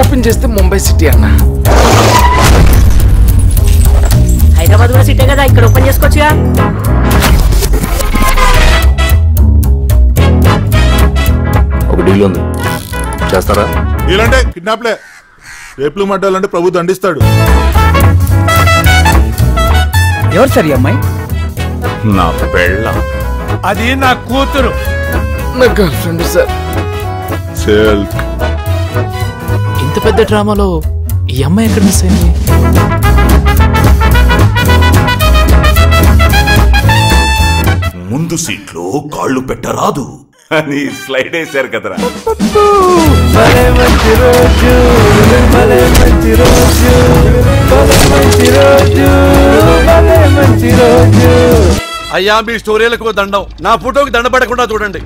Open చేస్తే Mumbai city అన్న. హైదరాబాద్ కూడా సిటే కదా ఇక్కడ ఓపెన్ చేసుకోవచ్చుగా? ఒక డీల్ ఉంది. చేస్తారా? ఇలాంటే కిడ్నాప్లే రేపులు మడ్డాలంటే ప్రభు దండిస్తాడు. ఎవరు సార్ ఈ అమ్మాయి? నా పెళ్ళ. అది నా కూతురు. నా గర్ల్ ఫ్రెండ్ సార్. సిల్క్. ఇంత పెద్ద డ్రామాలో ఈ అమ్మాయి ఎక్కడ మిస్ అయింది? ముందు సీట్లో కాళ్ళు పెట్టరాదు. అని స్లైడ్ వేశారు కదరా. అయ్యా మీ స్టోరీలకు దండం. నా ఫోటోకి దండ పడకుండా చూడండి.